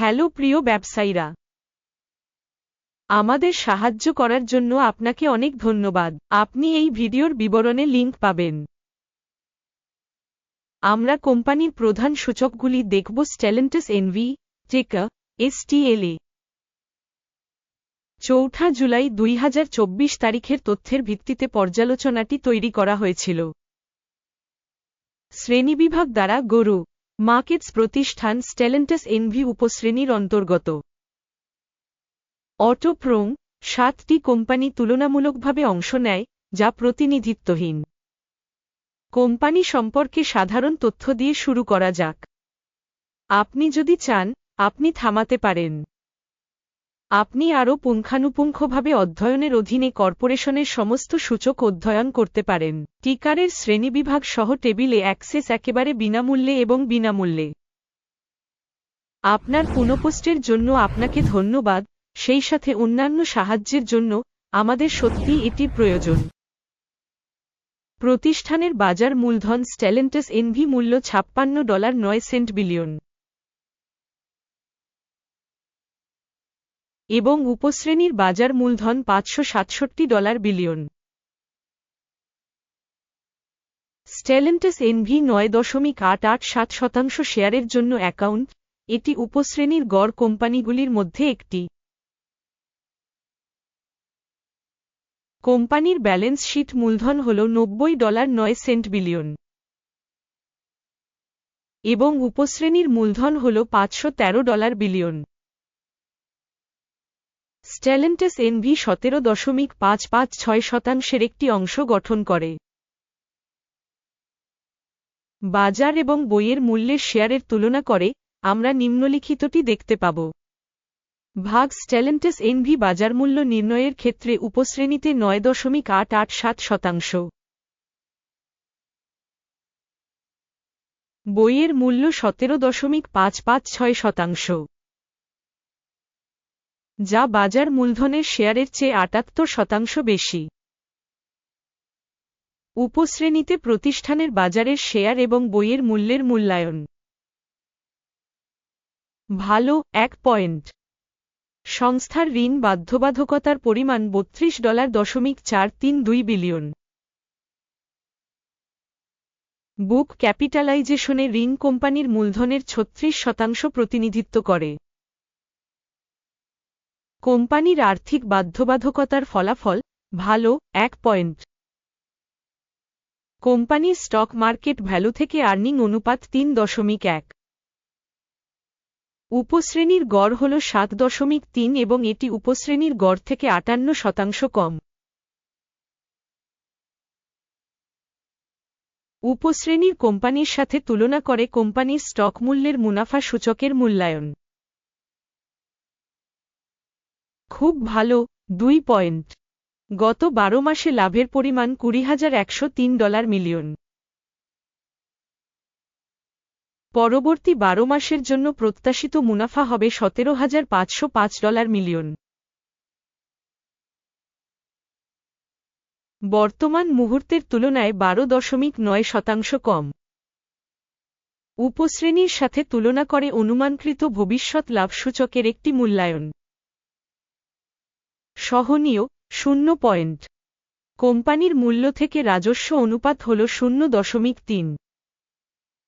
Hello প্রিয় ব্যবসায়ীরা। আমাদের সাহায্য করার জন্য আপনাকে অনেক ধন্যবাদ। আপনি এই ভিডিওর বিবরণে লিংক পাবেন। আমরা কোম্পানির প্রধান সূচকগুলি দেখব স্টেলেন্টাস এনভি, টেকা এসটিএলএ চৌঠা জুলাই দুই হাজার চব্বিশ তারিখের তথ্যের ভিত্তিতে পর্যালোচনাটি তৈরি করা হয়েছিল। শ্রেণীবিভাগ দ্বারা গরু মার্কেটস প্রতিষ্ঠান স্টেলেন্টাস এনভি উপশ্রেণীর অন্তর্গত। অটোপ্রোং সাতটি কোম্পানি তুলনামূলকভাবে অংশ নেয়, যা প্রতিনিধিত্বহীন। কোম্পানি সম্পর্কে সাধারণ তথ্য দিয়ে শুরু করা যাক। আপনি যদি চান, আপনি থামাতে পারেন। আপনি আরও পুঙ্খানুপুঙ্খভাবে অধ্যয়নের অধীনে কর্পোরেশনের সমস্ত সূচক অধ্যয়ন করতে পারেন। টিকারের শ্রেণীবিভাগ সহ টেবিলে অ্যাক্সেস একেবারে বিনামূল্যে এবং বিনামূল্যে। আপনার পুনঃপোস্টের জন্য আপনাকে ধন্যবাদ, সেই সাথে অন্যান্য সাহায্যের জন্য আমাদের সত্যি এটি প্রয়োজন। প্রতিষ্ঠানের বাজার মূলধন স্ট্যালেন্টাস এনভি মূল্য ছাপ্পান্ন ডলার নয় সেন্ট বিলিয়ন। এবং উপশ্রেণীর বাজার মূলধন পাঁচশো সাতষট্টি ডলার বিলিয়ন। স্টেলেন্টাস এনভি নয় দশমিক আট আট সাত শতাংশ শেয়ারের জন্য অ্যাকাউন্ট, এটি উপশ্রেণীর গড় কোম্পানিগুলির মধ্যে একটি। কোম্পানির ব্যালেন্স শিট মূলধন হল নব্বই ডলার নয় সেন্ট বিলিয়ন। এবং উপশ্রেণীর মূলধন হল পাঁচশো তেরো ডলার বিলিয়ন। স্টেলেন্টাস এনভি সতেরো দশমিক পাঁচ পাঁচ ছয় শতাংশের একটি অংশ গঠন করে। বাজার এবং বইয়ের মূল্যের শেয়ারের তুলনা করে আমরা নিম্নলিখিতটি দেখতে পাব। ভাগ স্টেলেন্টাস এনভি বাজার মূল্য নির্ণয়ের ক্ষেত্রে উপশ্রেণীতে নয় দশমিক আট আট সাত শতাংশ। বইয়ের মূল্য সতেরো দশমিক পাঁচ পাঁচ ছয় শতাংশ। যা বাজার মূলধনের শেয়ারের চেয়ে আটাত্তর শতাংশ বেশি। উপশ্রেণীতে প্রতিষ্ঠানের বাজারের শেয়ার এবং বইয়ের মূল্যের মূল্যায়ন। ভালো, এক পয়েন্ট। সংস্থার ঋণ বাধ্যবাধকতার পরিমাণ বত্রিশ ডলার দশমিক চার তিন দুই বিলিয়ন। বুক ক্যাপিটালাইজেশনে ঋণ কোম্পানির মূলধনের ছত্রিশ শতাংশ প্রতিনিধিত্ব করে। কোম্পানির আর্থিক বাধ্যবাধকতার ফলাফল, ভালো, এক পয়েন্ট। কোম্পানির স্টক মার্কেট ভ্যালু থেকে আর্নিং অনুপাত তিন দশমিক এক। উপশ্রেণীর গড় হল সাত দশমিক তিন এবং এটি উপশ্রেণীর গড় থেকে আটান্ন শতাংশ কম। উপশ্রেণীর কোম্পানির সাথে তুলনা করে কোম্পানির স্টক মূল্যের মুনাফা সূচকের মূল্যায়ন। খুব ভালো, দুই পয়েন্ট। গত বারো মাসে লাভের পরিমাণ কুড়ি হাজার একশো তিন ডলার মিলিয়ন। পরবর্তী বারো মাসের জন্য প্রত্যাশিত মুনাফা হবে সতেরো হাজার পাঁচশো পাঁচ ডলার মিলিয়ন। বর্তমান মুহূর্তের তুলনায় বারো দশমিক নয় শতাংশ কম। উপশ্রেণীর সাথে তুলনা করে অনুমানকৃত ভবিষ্যৎ লাভসূচকের একটি মূল্যায়ন। সহনীয়, শূন্য পয়েন্ট। কোম্পানির মূল্য থেকে রাজস্ব অনুপাত হল শূন্য দশমিক তিন।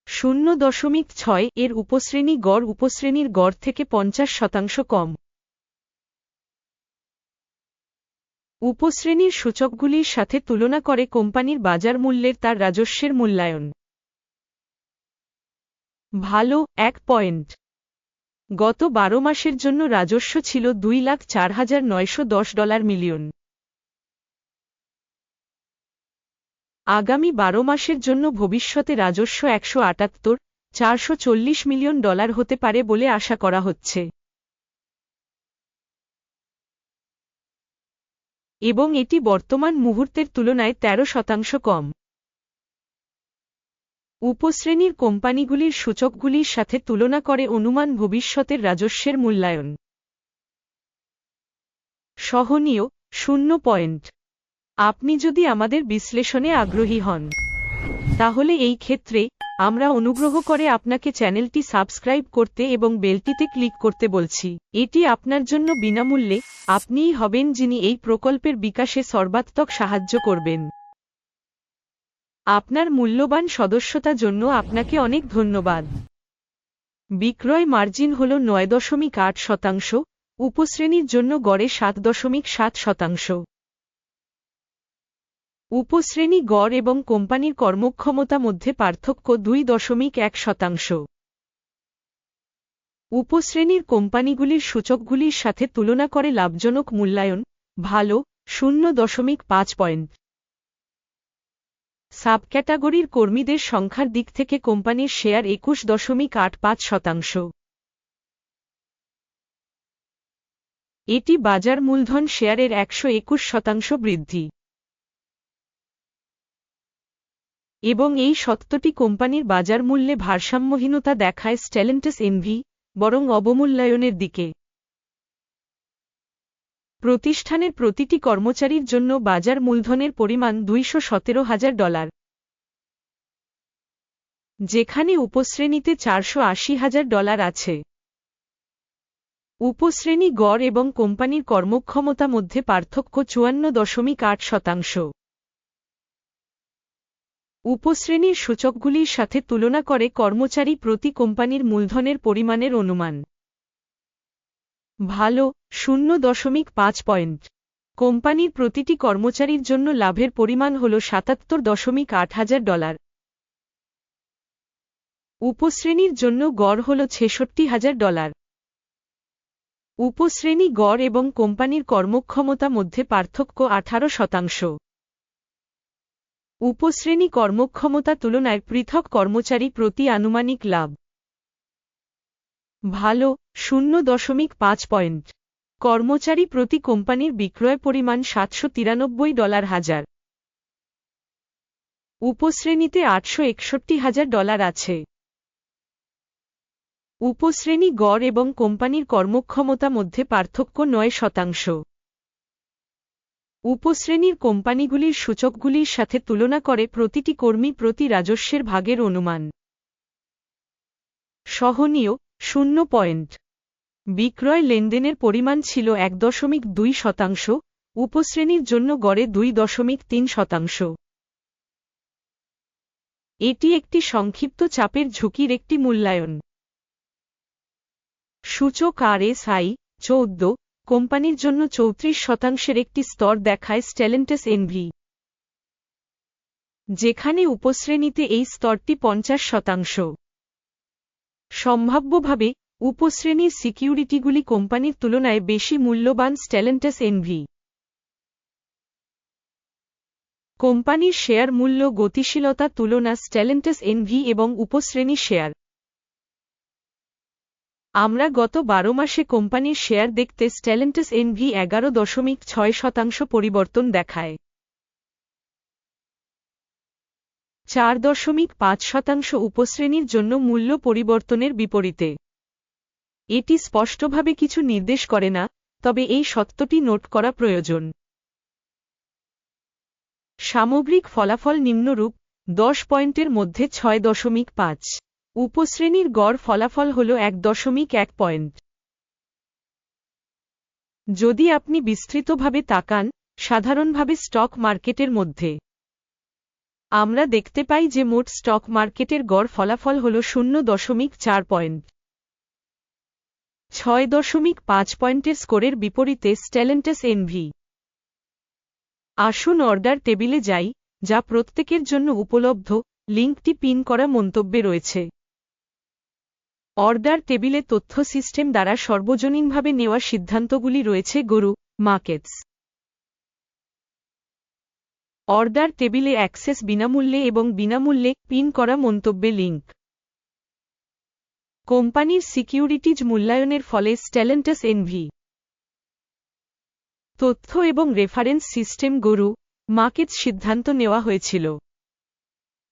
শূন্য দশমিক ছয় এর উপশ্রেণী গড় উপশ্রেণীর গড় থেকে পঞ্চাশ শতাংশ কম। উপশ্রেণীর সূচকগুলির সাথে তুলনা করে কোম্পানির বাজার মূল্যের তার রাজস্বের মূল্যায়ন। ভালো, এক পয়েন্ট। গত বারো মাসের জন্য রাজস্ব ছিল দুই লাখ চার হাজার নয়শো দশ ডলার মিলিয়ন। আগামী বারো মাসের জন্য ভবিষ্যতে রাজস্ব একশো আটাত্তর, চারশো চল্লিশ মিলিয়ন ডলার হতে পারে বলে আশা করা হচ্ছে। এবং এটি বর্তমান মুহূর্তের তুলনায় ১৩ শতাংশ কম। উপশ্রেণীর কোম্পানিগুলির সূচকগুলির সাথে তুলনা করে অনুমান ভবিষ্যতের রাজস্বের মূল্যায়ন। সহনীয়, শূন্য পয়েন্ট। আপনি যদি আমাদের বিশ্লেষণে আগ্রহী হন, তাহলে এই ক্ষেত্রে আমরা অনুগ্রহ করে আপনাকে চ্যানেলটি সাবস্ক্রাইব করতে এবং বেলটিতে ক্লিক করতে বলছি। এটি আপনার জন্য বিনামূল্যে, আপনিই হবেন যিনি এই প্রকল্পের বিকাশে সর্বাত্মক সাহায্য করবেন। আপনার মূল্যবান সদস্যতা জন্য আপনাকে অনেক ধন্যবাদ। বিক্রয় মার্জিন হল নয় দশমিক আট শতাংশ, উপশ্রেণীর জন্য গড়ে সাত দশমিক সাত শতাংশ। উপশ্রেণী গড় এবং কোম্পানির কর্মক্ষমতা মধ্যে পার্থক্য দুই দশমিক এক শতাংশ। উপশ্রেণীর কোম্পানিগুলির সূচকগুলির সাথে তুলনা করে লাভজনক মূল্যায়ন, ভালো, শূন্য দশমিক পাঁচ পয়েন্ট। সাবক্যাটাগরির কর্মীদের সংখ্যার দিক থেকে কোম্পানির শেয়ার একুশ দশমিক আট পাঁচ শতাংশ। এটি বাজার মূলধন শেয়ারের একশো একুশ শতাংশ বৃদ্ধি। এবং এই সত্যটি কোম্পানির বাজার মূল্যে ভারসাম্যহীনতা দেখায় স্ট্যালেন্টাস এনভি বরং অবমূল্যায়নের দিকে। প্রতিষ্ঠানের প্রতিটি কর্মচারীর জন্য বাজার মূলধনের পরিমাণ দুইশো সতেরো হাজার ডলার। যেখানে উপশ্রেণীতে চারশো আশি হাজার ডলার আছে। উপশ্রেণী গড় এবং কোম্পানির কর্মক্ষমতা মধ্যে পার্থক্য চুয়ান্ন দশমিক আট শতাংশ। উপশ্রেণীর সূচকগুলির সাথে তুলনা করে কর্মচারী প্রতি কোম্পানির মূলধনের পরিমাণের অনুমান। ভালো, শূন্য দশমিক পাঁচ পয়েন্ট। কোম্পানির প্রতিটি কর্মচারীর জন্য লাভের পরিমাণ হল সাতাত্তর দশমিক আট হাজার ডলার। উপশ্রেণীর জন্য গড় হল ছেষট্টি হাজার ডলার। উপশ্রেণী গড় এবং কোম্পানির কর্মক্ষমতা মধ্যে পার্থক্য আঠারো শতাংশ। উপশ্রেণী কর্মক্ষমতা তুলনায় পৃথক কর্মচারী প্রতি আনুমানিক লাভ। ভালো, শূন্য দশমিক পাঁচ পয়েন্ট। কর্মচারী প্রতি কোম্পানির বিক্রয় পরিমাণ সাতশো তিরানব্বই ডলার হাজার। উপশ্রেণীতে আটশো একষট্টি হাজার ডলার আছে। উপশ্রেণী গড় এবং কোম্পানির কর্মক্ষমতা মধ্যে পার্থক্য নয় শতাংশ। উপশ্রেণীর কোম্পানিগুলির সূচকগুলির সাথে তুলনা করে প্রতিটি কর্মী প্রতি রাজস্বের ভাগের অনুমান। সহনীয় শূন্য পয়েন্ট। বিক্রয় লেনদেনের পরিমাণ ছিল এক দশমিক দুই শতাংশ, উপশ্রেণীর জন্য গড়ে দুই দশমিক তিন শতাংশ। এটি একটি সংক্ষিপ্ত চাপের ঝুঁকির একটি মূল্যায়ন। সূচক আর এস আই চৌদ্দ, কোম্পানির জন্য চৌত্রিশ শতাংশের একটি স্তর দেখায় স্টেলেন্টাস এনভি। যেখানে উপশ্রেণীতে এই স্তরটি পঞ্চাশ শতাংশ। সম্ভাব্যভাবে উপশ্রেণীর সিকিউরিটিগুলি কোম্পানির তুলনায় বেশি মূল্যবান স্ট্যালেন্টাস এনভি। কোম্পানির শেয়ার মূল্য গতিশীলতা তুলনা স্ট্যালেন্টাস এনভি এবং উপশ্রেণী শেয়ার। আমরা গত বারো মাসে কোম্পানির শেয়ার দেখতে স্ট্যালেন্টাস এনভি এগারো দশমিক ছয় শতাংশ পরিবর্তন দেখায়। চার দশমিক পাঁচ শতাংশ উপশ্রেণীর জন্য মূল্য পরিবর্তনের বিপরীতে। এটি স্পষ্টভাবে কিছু নির্দেশ করে না, তবে এই সত্যটি নোট করা প্রয়োজন। সামগ্রিক ফলাফল নিম্নরূপ, দশ পয়েন্টের মধ্যে ছয় দশমিক পাঁচ। উপশ্রেণীর গড় ফলাফল হল এক দশমিক এক পয়েন্ট। যদি আপনি বিস্তৃতভাবে তাকান, সাধারণভাবে স্টক মার্কেটের মধ্যে আমরা দেখতে পাই যে মোট স্টক মার্কেটের গড় ফলাফল হল শূন্য দশমিক চার পয়েন্ট। ছয় দশমিক পাঁচ পয়েন্টের স্কোরের বিপরীতে স্টেলেন্টাস এনভি। আসুন অর্ডার টেবিলে যাই, যা প্রত্যেকের জন্য উপলব্ধ, লিঙ্কটি পিন করা মন্তব্যে রয়েছে। অর্ডার টেবিলে তথ্য সিস্টেম দ্বারা সর্বজনীনভাবে নেওয়া সিদ্ধান্তগুলি রয়েছে গরু, মার্কেটস। অর্ডার টেবিলে অ্যাক্সেস বিনামূল্যে এবং বিনামূল্যে পিন করা মন্তব্যে লিঙ্ক। কোম্পানির সিকিউরিটিজ মূল্যায়নের ফলে স্ট্যালেন্টাস এনভি। তথ্য এবং রেফারেন্স সিস্টেম গরু মার্কেটস সিদ্ধান্ত নেওয়া হয়েছিল।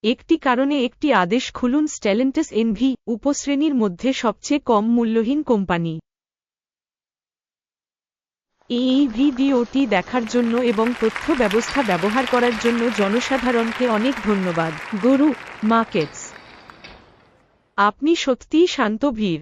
একটি কারণে একটি আদেশ খুলুন স্ট্যালেন্টাস এনভি উপশ্রেণীর মধ্যে সবচেয়ে কম মূল্যহীন কোম্পানি। এই ভিডিওটি দেখার জন্য এবং তথ্য ব্যবস্থা ব্যবহার করার জন্য জনসাধারণকে অনেক ধন্যবাদ। গরু মার্কেটস আপনি সত্যিই শান্ত ভীর